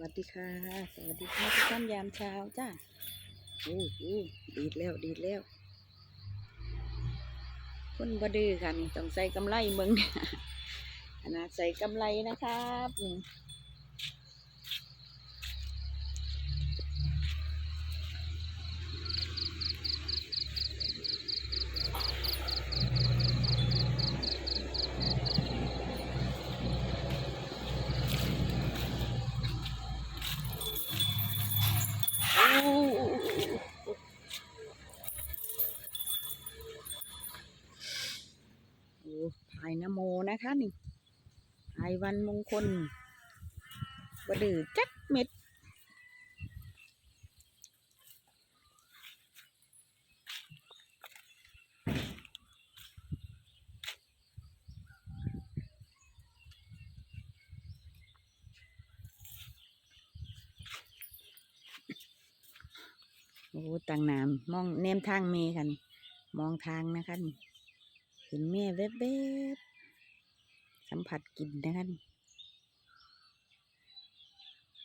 วัสดีค่ะ สวัสดีค่ะทุกท่านยามเช้าจ้าโอ้โหดีดแล้วดีดแล้ว คนบดื้อค่ะนี่ต้องใส่กำไรเมืองขนาใส่กำไรนะครับนี่โอ้โอ้ภาย นโมนะคะนี่ภายวันมงคลบดือจักเม็ด โอ้ต่างน้ำมองแนมทางเมค่ะนี่ มองทางนะคะนี่ เห็นแม่แวบๆ สัมผัสกลิ่นนะคะนี่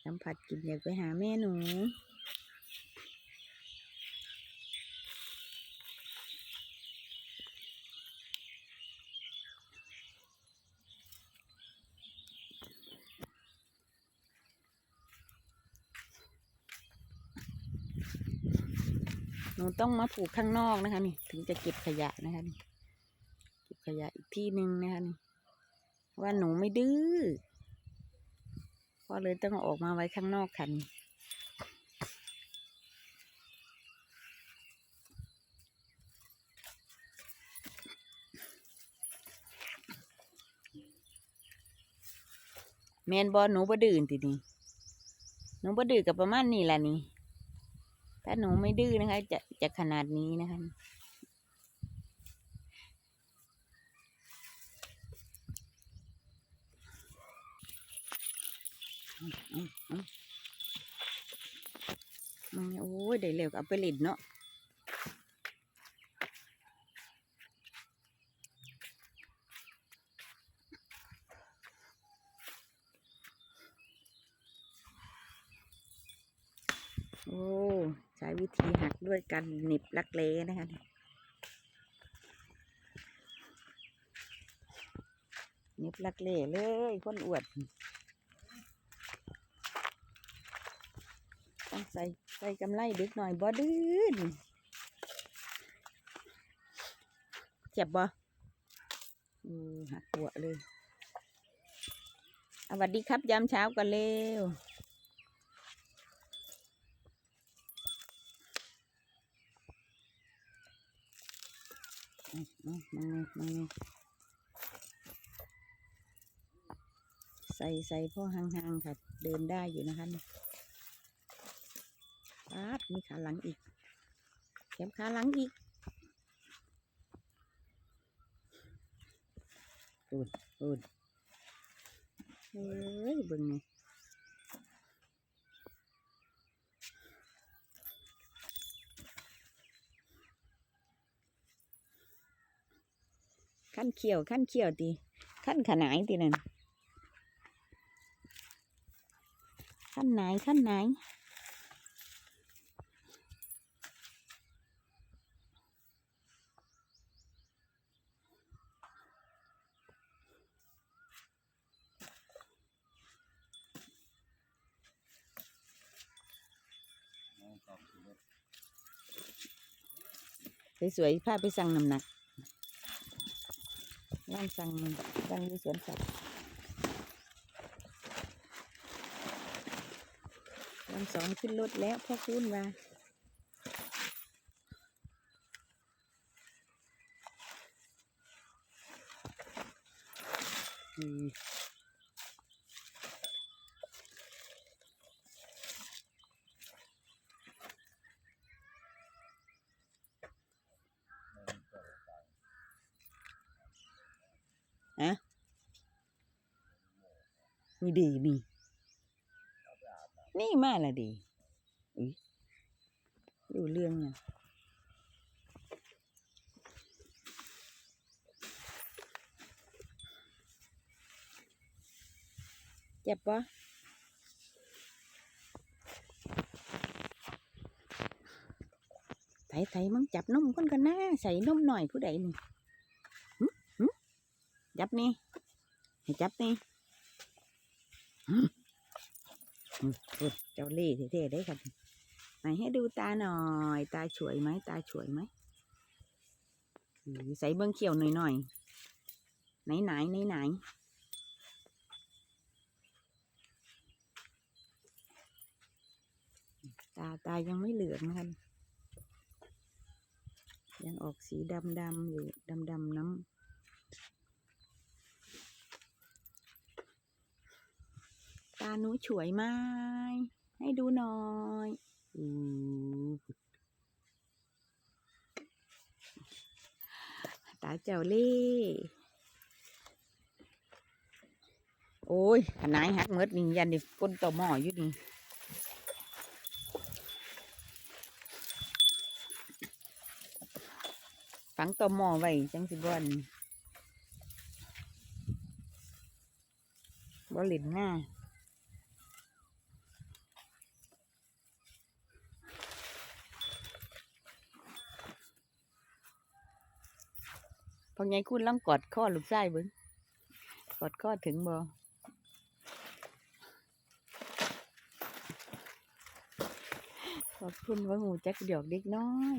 สัมผัสกลิ่นอยากไปหาแม่หนูหนูต้องมาผูกข้างนอกนะคะนี่ ถึงจะเก็บขยะนะคะนี่เก็บขยะอีกที่หนึ่งนะคะนี่ ว่าหนูไม่ดื้อก็เลยต้องออกมาไว้ข้างนอกค่ะนี่แมนบอลหนูบ่ดื้อทีนี้หนูบ่ดื้อกับประมาณนี้แหละนี่ ถ้าหนูไม่ดื้อนะคะ จะจะขนาดนี้นะคะ มอืมมันโอ้ยได้เร็วก็เอาไปเลิดเนาะโอ้ใช้วิธีหักด้วยกันหนิบลักเลนะคะหนิบลักเลเลยคนอวด ต้องใส่ใส่กำไรดึกหน่อยบ่ดื้นเจ็บบ่อือหักหัวเลยสวัสดีครับยามเช้ากันเร็วอืมอืมาไงมาไงใส่ใส่พ่อห่างๆค่ะ เดินได้อยู่นะคะ นี่ปั๊บมีขาหลังอีกแถมขาหลังอีกอูดอูดเฮ้ยเบิ่งไงขั้นเขียวขั้นเขียวตีขั้นขนายตีนั่นขั้นไหนขั้นไหน สวยๆพาไปสั่งน้ำหนักร้านสั่งสั่งอยู่สวนสัตว์วันสองขึ้นรถแล้วพ่อคุณว่าอืม คืดีมี นี่มาละดีอุ้ยดูเรื่องเนี่ยเจ็บปะไถไถมังจับนมคนกันนะใส่นมหน่อยผู้ใดนี่จับนี่ให้จับนี่ เจ้าเล่ห์เท่ๆได้ครับไหนให้ดูตาหน่อย ตาสวยไหมตาสวยไหมใส่เบิ้งเขียวหน่อยหน่อยๆไหนไหนไหนไหนตาตายังไม่เหลืองนะคะยังออกสีดำดำๆอยู่ดำดำๆน้ำาหนูฉวยไหมให้ดูหน่อยอตาเจ้าเล่โอ้ยขนายหักเมดนี่ยันดิก้นต่อหม้ออยู่นี่ฝังต่อหม้อไว้จังสิบอนบ่หลินง่า พอไงคุณลองกอดข้อลูกไส้บิ้งกอดข้อถึงบ่ขอบคุณว่าหูจักเดียกเด็กน้อย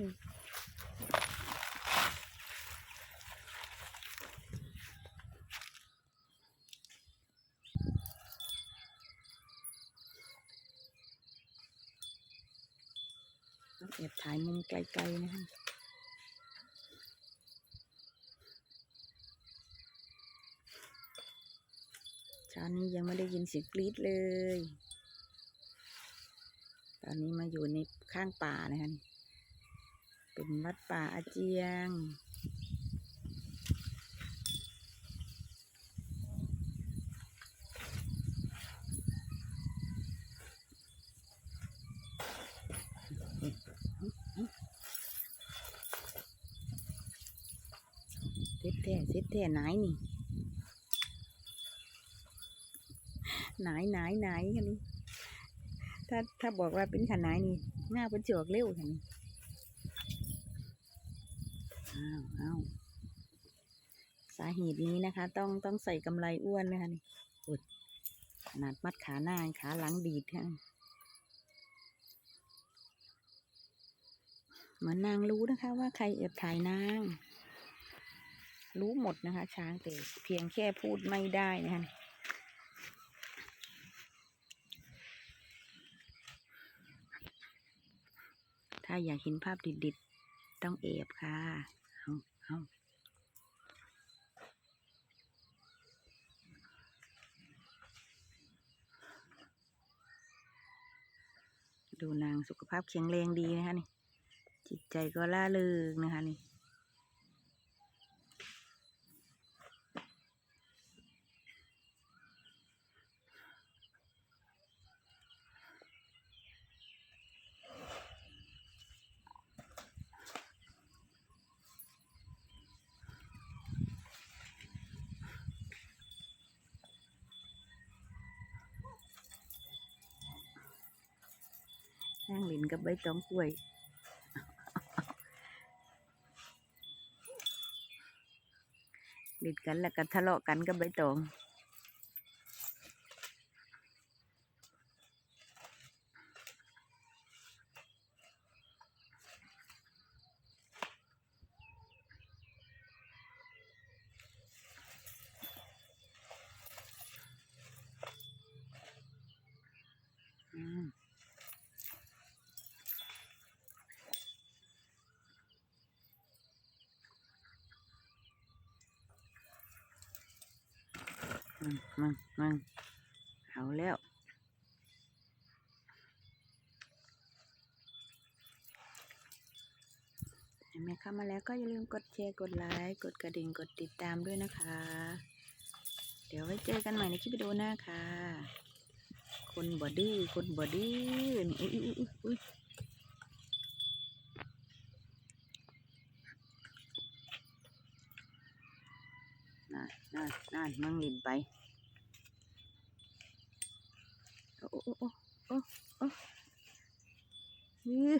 ต้องแอบถ่ายมุมไกลๆนะคะเช้านี้ยังไม่ได้ยิน เสียงกรี๊ดเลย ตอนนี้มาอยู่ในข้างป่านะคะเป็นวัดป่าอาเจียงเซ็ตแท้เซ็ตแท้ไหนนี่ไหนไหนไหนกันนี่ถ้าถ้าบอกว่าเป็นขนาดนี่หน้าเป็นจวกเร็วค่ะนี่อ้าวอ้าวสาเหตุนี้นะคะ ต้องต้องใส่กำไรอ้วนนะคะนี่อุดขนาดมัดขาหน้าขาหลังดีดค่ะเหมือนนางรู้นะคะว่าใครแอบถ่ายนาง รู้หมดนะคะ ช้างแต่เพียงแค่พูดไม่ได้นะคะ ถ้าอยากเห็นภาพดิดๆ ต้องเอบค่ะ เอาเอาดูนางสุขภาพแข็งแรงดีนะคะนี่ จิตใจก็ล่าเริงนะคะนี่ นั่งหลินกับใบตองกล้วยหลิดกันแล้วก็ทะเลาะกันกับใบตอง อืม มึงมึงมึงเอาแล้วเห็นไหมเข้ามาแล้วก็อย่าลืมกดแชร์ กดไลค์ กดกระดิ่ง กดติดตามด้วยนะคะ เดี๋ยวไว้เจอกันใหม่ในคลิปวิดีโอหน้าค่ะ คนบอดี้ คนบอดี้อุ้ยอุ้ยอุ้ยอุ้ยนั่นนั่นนั่นมึงหลินไป โอ้โอ้โอ้โอ้โอ้ย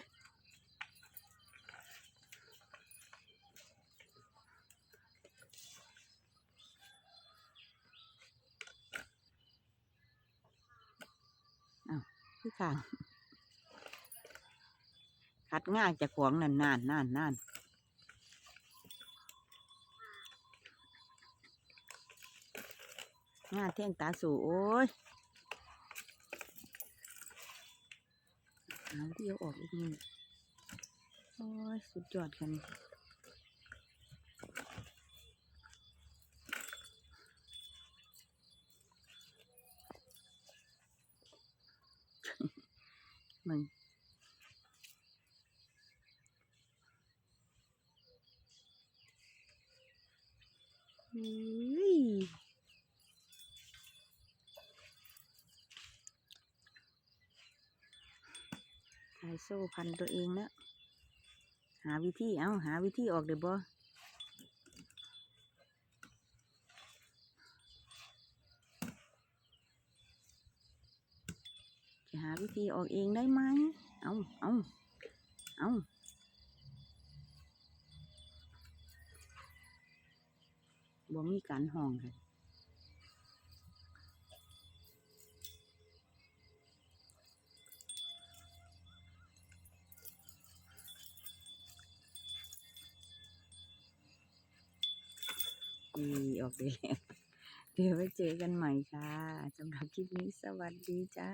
คือขางขัดง่ายจะขวงนานนานนานนานง่ายเที่ยงตาสูโอ้ย เอาเดียวออกอีกนี่โอ้ย สุดยอดกันมึงเฮ้ยถ่าย โซ่พันตัวเองแล้ว หาวิธีเอาหาวิธีออกเดี๋ยวบ่จะหาวิธีออกเองได้ไหม เอาเอาเอาบ่มีการห้องค่ะ ดีออกไปแล้วเดี๋ยวไว้เจอกันใหม่ค่ะสำหรับคลิปนี้สวัสดีจ้า